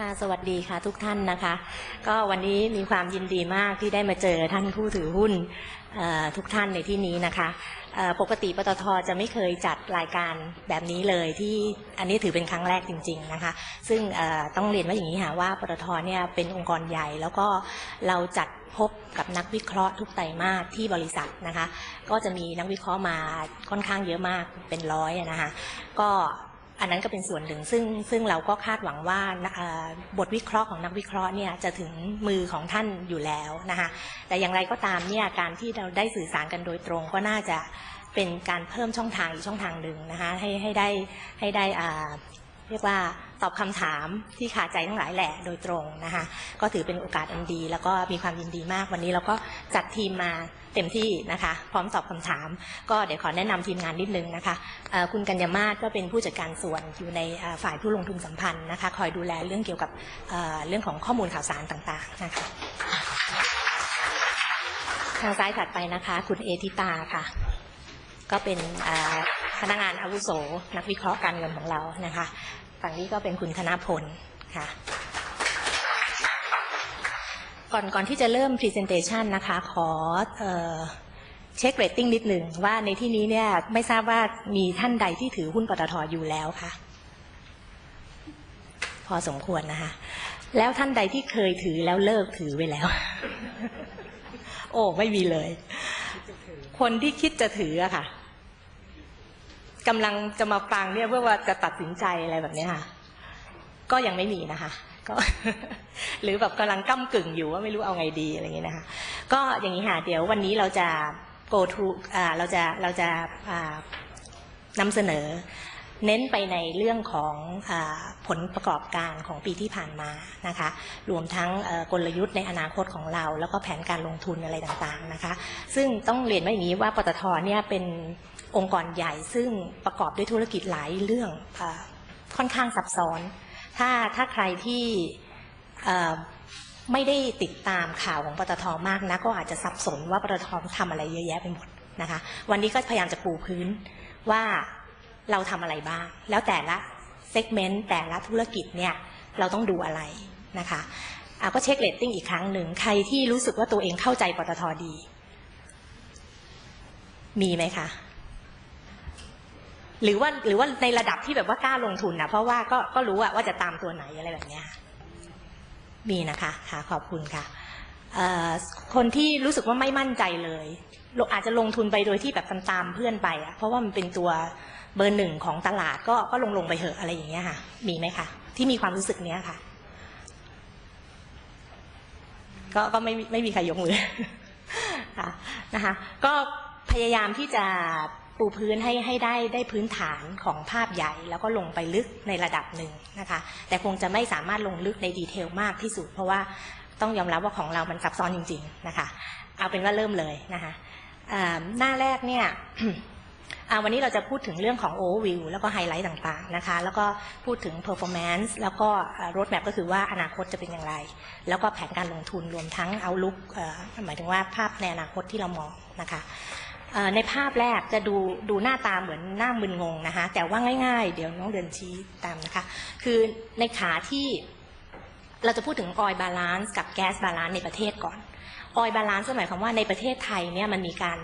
ค่ะสวัสดีค่ะทุกท่านนะคะ ก็วันนี้มีความยินดีมากที่ได้มาเจอท่านผู้ถือหุ้นทุกท่านในที่นี้นะคะปกติปตทจะไม่เคยจัดรายการแบบนี้เลยที่อันนี้ถือเป็นครั้งแรกจริง ๆนะคะ ซึ่งต้องเรียนว่าอย่างนี้ค่ะว่าปตทเนี่ยเป็นองค์กรใหญ่ แล้วก็เราจัดพบกับนักวิเคราะห์ทุกไตรมาสที่บริษัทนะคะ ก็จะมีนักวิเคราะห์มาค่อนข้างเยอะมากเป็นร้อยนะคะ ก็ อันนั้นก็เป็นส่วนหนึ่งซึ่งซึ่งเราก็คาดหวังว่าบทวิเคราะห์ของนักวิเคราะห์เนี่ยจะถึงมือของท่านอยู่แล้วนะคะแต่อย่างไรก็ตามเนี่ยการที่เราได้สื่อสารกันโดยตรงก็น่าจะเป็นการเพิ่มช่องทางอีกช่องทางหนึ่งนะคะให้ให้ได้ให้ได้เรียกว่าตอบคำถามที่ขาดใจทั้งหลายแหละโดยตรงนะคะก็ถือเป็นโอกาสอันดี แล้วก็มีความยินดีมากวันนี้เราก็จัดทีมมา เต็มที่นะคะ พร้อมตอบคำถาม ก็เดี๋ยวขอแนะนำทีมงานนิดนึงนะคะคุณกัญญามาศก็เป็นผู้จัดการส่วนอยู่ในฝ่ายผู้ลงทุนสัมพันธ์นะคะ คอยดูแลเรื่องเกี่ยวกับเรื่องของข้อมูลข่าวสารต่างๆนะคะทางซ้ายถัดไปนะคะ คุณเอทิตาค่ะ ก็เป็นพนักงานอาวุโส นักวิเคราะห์การเงินของเรานะคะ ฝั่งนี้ก็เป็นคุณธนพลค่ะ ก่อนก่อนที่จะเริ่ม Presentation นะคะ ขอเช็คเรตติ้งนิดหนึ่งว่าในที่นี้เนี่ยไม่ทราบว่ามีท่านใดที่ถือหุ้นปตทออยู่แล้วค่ะ พอสมควรนะคะ แล้วท่านใดที่เคยถือแล้วเลิกถือไปแล้ว โอ้ไม่มีเลย คนที่คิดจะถืออะค่ะกำลังจะมาฟังเนี่ยเพื่อว่าจะตัดสินใจอะไรแบบนี้ค่ะ ก็ยังไม่มีนะคะ ก็หรือแบบกำลังก้ากึ่งอยู่ว่าไม่รู้เอาไงดีอะไรอย่างเงี้ยนะคะ ก็อย่างนี้ค่ะเดี๋ยววันนี้เราจะ go to เราจะเราจะอ่านำเสนอ เน้นไปในเรื่องของอผลประกอบการของปีที่ผ่านมานะคะ รวมทั้งกลยุทธ์ในอนาคตของเรา แล้วก็แผนการลงทุนอะไรต่างๆนะคะ ซึ่งต้องเรียนว่าอย่างนี้ว่าปตทเนี่ยเป็นองค์กรใหญ่ซึ่งประกอบด้วยธุรกิจหลายเรื่องอค่อนข้างซับซ้อน ถ้าถ้าใครที่ไม่ได้ติดตามข่าวของปตทมากนะก็อาจจะสับสนว่าปตททำอะไรเยอะแยะไปหมดนะคะ วันนี้ก็พยายามจะปูพื้นว่าเราทำอะไรบ้าง แล้วแต่ละเซกเมนต์แต่ละธุรกิจเนี่ยเราต้องดูอะไรนะคะอะก็เช็คเรตติ้งอีกครั้งหนึ่งใครที่รู้สึกว่าตัวเองเข้าใจปตทดี มีไหมคะ หรือว่าหรือว่าในระดับที่แบบว่ากล้าลงทุนนะเพราะว่าก็ก็รู้อะว่าจะตามตัวไหนอะไรแบบเนี้ยมีนะคะค่ะขอบคุณค่ะคนที่รู้สึกว่าไม่มั่นใจเลยอาจจะลงทุนไปโดยที่แบบตามๆเพื่อนไปอะเพราะว่ามันเป็นตัวเบอร์หนึ่งของตลาดก็ก็ลงลงไปเหอะอะไรอย่างเงี้ยค่ะ มีไหมคะที่มีความรู้สึกเนี้ยค่ะ ก็ก็ไม่ไม่มีใครยกมือค่ะนะคะ ก็พยายามที่จะ ปูพื้นให้ให้ได้ได้พื้นฐานของภาพใหญ่ แล้วก็ลงไปลึกในระดับหนึ่งนะคะ แต่คงจะไม่สามารถลงลึกในดีเทลมากที่สุด เพราะว่าต้องยอมรับว่าของเรามันซับซ้อนจริง ๆนะคะ เอาเป็นว่าเริ่มเลยนะคะหน้าแรกเนี่ยวันนี้เราจะพูดถึงเรื่องของ overview แล้วก็ไฮไลท์ต่างๆนะคะ แล้วก็พูดถึง performance แล้วก็ road map ก็คือว่าอนาคตจะเป็นอย่างไร แล้วก็แผนการลงทุนรวมทั้ง outlook หมายถึงว่าภาพในอนาคตที่เรามองนะคะ ในภาพแรกจะดูดูหน้าตาเหมือนหน้ามึนงงนะคะแต่ว่าง่ายๆ เดี๋ยวน้องเดินชี้ตามนะคะ คือในขาที่เราจะพูดถึง oil balance กับ gas balance ในประเทศก่อน oil balance หมายความว่าในประเทศไทยเนี่ยมันมีการ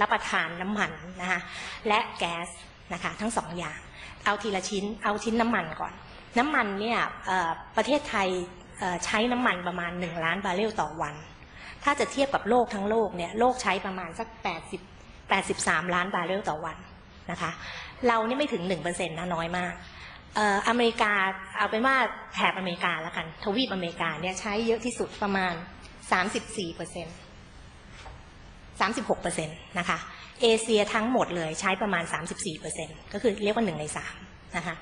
รับประทานน้ำมันนะคะและแก๊สนะคะทั้งสองอย่าง เอาทีละชิ้นเอาชิ้นน้ำมันก่อน น้ำมันเนี่ยประเทศไทยใช้น้ำมันประมาณ 1 ล้านบาร์เรลต่อวัน ถ้าจะเทียบกับโลกทั้งโลกเนี่ยโลกใช้ประมาณสัก 80 83 ล้านบาร์เรลต่อวันนะคะเรานี่ไม่ถึง 1%นะน้อยมากเอออเมริกาเอาเป็นว่าแถบอเมริกาแล้วกัน ทวีปอเมริกาเนี่ยใช้เยอะที่สุดประมาณ 34เปอร์เซ็นต์36เปอร์เซ็นต์นะคะเอเชียทั้งหมดเลยใช้ประมาณ 34เปอร์เซ็นต์ก็คือเรียกว่าหนึ่งในสามนะคะ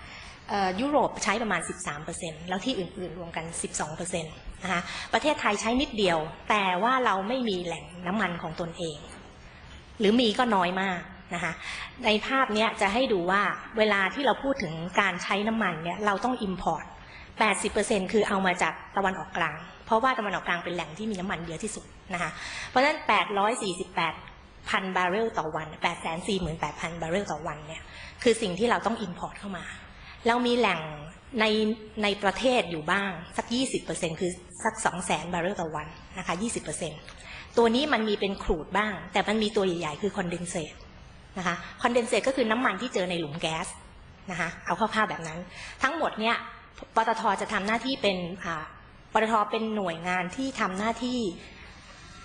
ยุโรปใช้ประมาณ 13เปอร์เซ็นต์แล้วที่อื่นๆรวมกัน 12เปอร์เซ็นะคะประเทศไทยใช้นิดเดียว แต่ว่าเราไม่มีแหล่งน้ำมันของตนเอง หรือมีก็น้อยมากนะคะในภาพนี้จะให้ดูว่าเวลาที่เราพูดถึงการใช้น้ำมันเนี่ยเราต้อง import 80%คือเอามาจากตะวันออกกลาง เพราะว่าตะวันออกกลางเป็นแหล่งที่มีน้ำมันเยอะที่สุดนะคะเพราะฉะนั้น 848พันบาร์เรลต่อวัน 848,000 บาร์เรลต่อวันเนี่ยคือสิ่งที่เราต้อง import เข้ามา เรามีแหล่งในในประเทศอยู่บ้างสัก 20%คือสัก 2 0 0แสนบาร์เรลต่อวันนะคะ 20%ตัวนี้มันมีเป็นขรูดบ้าง แต่มันมีตัวใหญ่ ๆ คือคอนเดนเซตนะคะคอนเดนเซตก็คือน้ำมันที่เจอในหลุมแก๊สนะคะเอาคร่าวๆแบบนั้น ทั้งหมดเนี่ยปตทจะทำหน้าที่เป็นปตทเป็นหน่วยงานที่ทำหน้าที่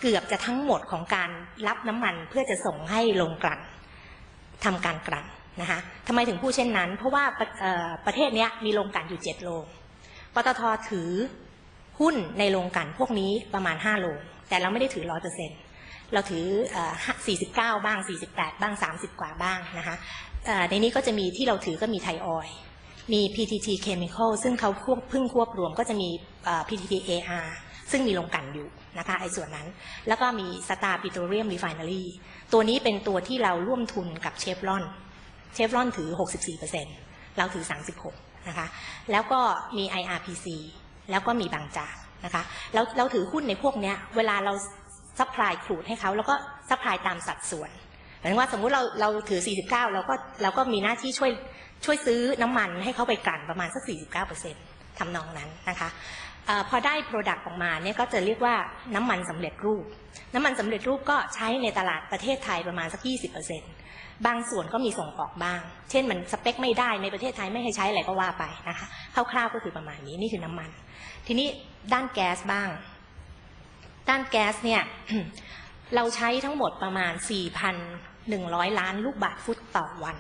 เกือบจะทั้งหมดของการรับน้ำมันเพื่อจะส่งให้โรงกลั่นทำการกลั่น นะคะทำไมถึงพูดเช่นนั้น เพราะว่าประเอ่อประเทศนี้มีโรงกันอยู่เจ็ดโรงปตทถือหุ้นในโรงกันพวกนี้ประมาณห้าโรงแต่เราไม่ได้ถือร้อยเปอร์เซ็นเราถือเอ่อ49 บ้าง 48 บ้าง 30 กว่าบ้างนะคะในนี้ก็จะมีที่เราถือก็มีไทยออยล์มี PTT Chemical ซึ่งเขาควบพิ่งควบรวมก็จะมี PTT AR ซึ่งมีโรงกันอยู่นะคะไอ้ส่วนนั้น แล้วก็มีสตาร์ปิโตรเลียมรีไฟนารีตัวนี้เป็นตัวที่เราร่วมทุนกับเชฟรอน เชฟรอนถือ 64%เราถือ 36นะคะแล้วก็มี IRPC แล้วก็มีบางจากนะคะแล้วเราถือหุ้นในพวกเนี้ยเวลาเราซัพพลายครูดให้เขาแล้วก็ซัพพลายตามสัดส่วนหมายถึงว่าสมมุติเราเราถือ 49 เราก็เราก็มีหน้าที่ช่วยช่วยซื้อน้ำมันให้เขาไปกลั่นประมาณสัก 49% ทำนองนั้นนะคะออพอได้โปรดักต์ออกมาเนี่ยก็จะเรียกว่าน้ำมันสำเร็จรูป น้ำมันสำเร็จรูปก็ใช้ในตลาดประเทศไทยประมาณสัก 20%บางส่วนก็มีส่งออกบ้าง เช่นมันสเปคไม่ได้ในประเทศไทยไม่ให้ใช้อะไรก็ว่าไปนะคะคร่าวๆก็คือประมาณนี้นี่คือน้ำมัน ทีนี้ด้านแก๊สบ้าง ด้านแก๊สเนี่ยเราใช้ทั้งหมดประมาณ 4,100 ล้านลูกบาศก์ฟุตต่อวัน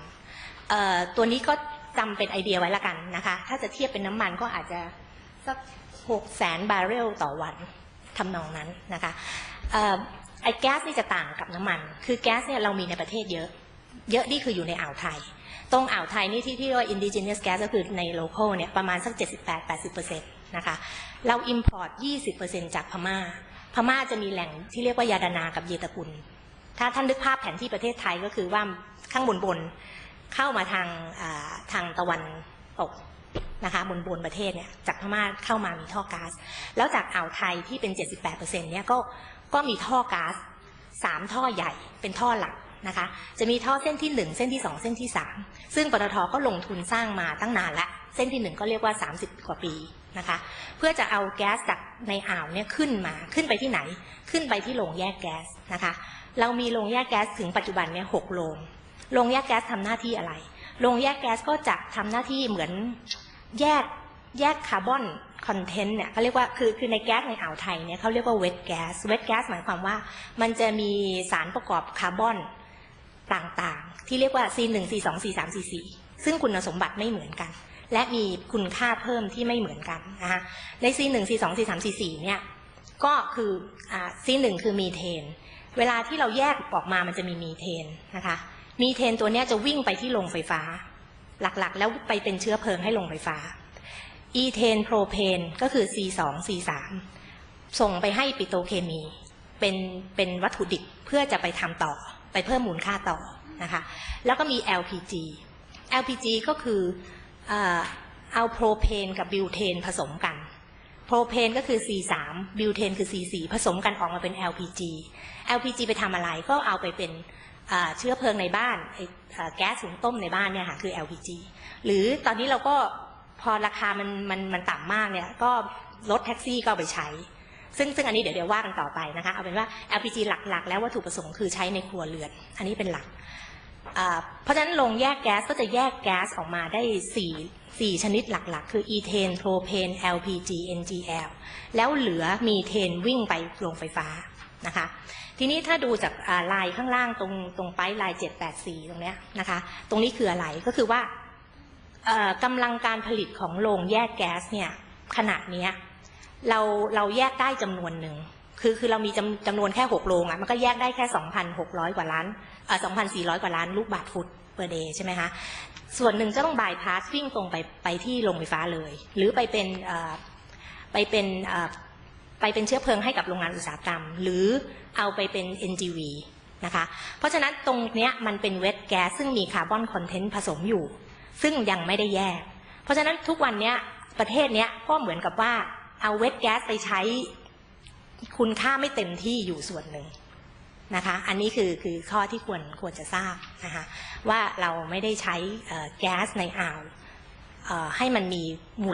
ตัวนี้ก็ จำเป็นไอเดียไว้ละกันนะคะ ถ้าจะเทียบเป็นน้ำมันก็อาจจะสัก6แสนบาร์เรลต่อวันทำนองนั้นนะคะออไอแก๊สนี่จะต่างกับน้ำมัน คือแก๊สเนี่ยเรามีในประเทศเยอะ เยอะนี่คืออยู่ในอ่าวไทย ตรงอ่าวไทยนี่ที่ที่เรียกว่า indigenous gas ก็คือใน local เนี่ยประมาณสัก 78-80%นะคะเรา import 20%จากพม่า พม่าจะมีแหล่งที่เรียกว่ายาดานากับเยตกุล ถ้าท่านนึกภาพแผนที่ประเทศไทยก็คือว่าข้างบนบน เข้ามาทางทางตะวันตกนะคะบนบนประเทศเนี่ยจากพม่าเข้ามามีท่อก๊าซแล้วจากอ่าวไทยที่เป็น 78%เนี่ยก็ก็มีท่อก๊าซสามท่อใหญ่เป็นท่อหลักนะคะจะมีท่อเส้นที่ 1 เส้นที่ 2 เส้นที่ 3 ซึ่งปตทก็ลงทุนสร้างมาตั้งนานละเส้นที่ 1 ก็เรียกว่า 30 กว่าปีนะคะเพื่อจะเอาแก๊สจากในอ่าวเนี่ยขึ้นมาขึ้นไปที่ไหน ขึ้นไปที่โรงแยกแก๊สนะคะเรามีโรงแยกแก๊สถึงปัจจุบันเนี่ยหกโรง โรงแยกแก๊สทำหน้าที่อะไรโรงแยกแก๊สก็จะทำหน้าที่เหมือนแยกแยกคาร์บอนคอนเทนต์เนี่ยเขาเรียกว่าคือคือในแก๊สในอ่าวไทยเนี่ยเขาเรียกว่าเวทแก๊สเวทแก๊สหมายความว่า มันจะมีสารประกอบคาร์บอนต่างๆ ที่เรียกว่า C1 C2 C3 C4 ซึ่งคุณสมบัติไม่เหมือนกัน และมีคุณค่าเพิ่มที่ไม่เหมือนกันนะคะใน C1 C2 C3 C4 เนี่ยก็คืออ C1 คือมีเทน เวลาที่เราแยกออกมามันจะมีมีเทนนะคะ มีเทนตัวนี้จะวิ่งไปที่โรงไฟฟ้า หลักๆ แล้วไปเป็นเชื้อเพลิงให้โรงไฟฟ้า อีเทนโพรเพนก็คือ C2 C3 ส่งไปให้ปิโตเคมีเป็นเป็นวัตถุดิบเพื่อจะไปทำต่อ ไปเพิ่มมูลค่าต่อนะคะ แล้วก็มี LPG LPG ก็คือเอาโพรเพนกับบิวเทนผสมกัน โพรเพนก็คือ C3 บิวเทนคือ C4 ผสมกันออกมาเป็น LPG LPG ไปทำอะไรก็เอาไปเป็น เชื้อเพลิงในบ้านแก๊สหุงต้มในบ้านเนี่ยค่ะคือ LPG หรือตอนนี้เราก็พอราคามันมันมันต่ำมากเนี่ยก็รถแท็กซี่ก็ไปใช้ ซึ่งซึ่งอันนี้เดี๋ยวเดี๋ยวว่ากันต่อไปนะคะเอาเป็นว่า LPG หลักๆ แล้ววัตถุประสงค์คือใช้ในครัวเรือน อันนี้เป็นหลัก เพราะฉะนั้นโรงแยกแก๊สก็จะแยกแก๊สออกมาได้สี่สี่ชนิดหลักๆ คืออีเทนโพรเพน LPG NGL แล้วเหลือมีเทนวิ่งไปโรงไฟฟ้า นะคะ ทีนี้ถ้าดูจากลายข้างล่างตรงตรงไปลาย784 ตรงเนี้ยนะคะ ตรงนี้คืออะไรก็คือว่ากำลังการผลิตของโรงแยกแก๊สเนี่ยขนาดเนี้ยเราเราแยกได้จำนวนหนึ่งคือคือเรามีจำจำนวนแค่ 6 โรงอะมันก็แยกได้แค่ 2,600 กว่าล้านเอ่อ2,400 กว่าล้านลูกบาทฟุตเปอร์เดย์ใช่ไหมคะส่วนหนึ่งจะต้องบายพาสวิ่งตรงไปไปที่โรงไฟฟ้าเลย หรือไปเป็นไปเป็น ไปเป็นเชื้อเพลิงให้กับโรงงานอุตสาหกรรม หรือเอาไปเป็น NGV นะคะเพราะฉะนั้นตรงเนี้ยมันเป็นเวทแก๊สซึ่งมีคาร์บอนคอนเทนต์ผสมอยู่ ซึ่งยังไม่ได้แยก เพราะฉะนั้นทุกวันเนี้ยประเทศเนี้ยก็เหมือนกับว่าเอาเวทแก๊สไปใช้คุณค่าไม่เต็มที่อยู่ส่วนหนึ่งนะคะ อันนี้คือคือข้อที่ควรควรจะทราบนะคะว่าเราไม่ได้ใช้แก๊สในอ่าวให้มันมีมู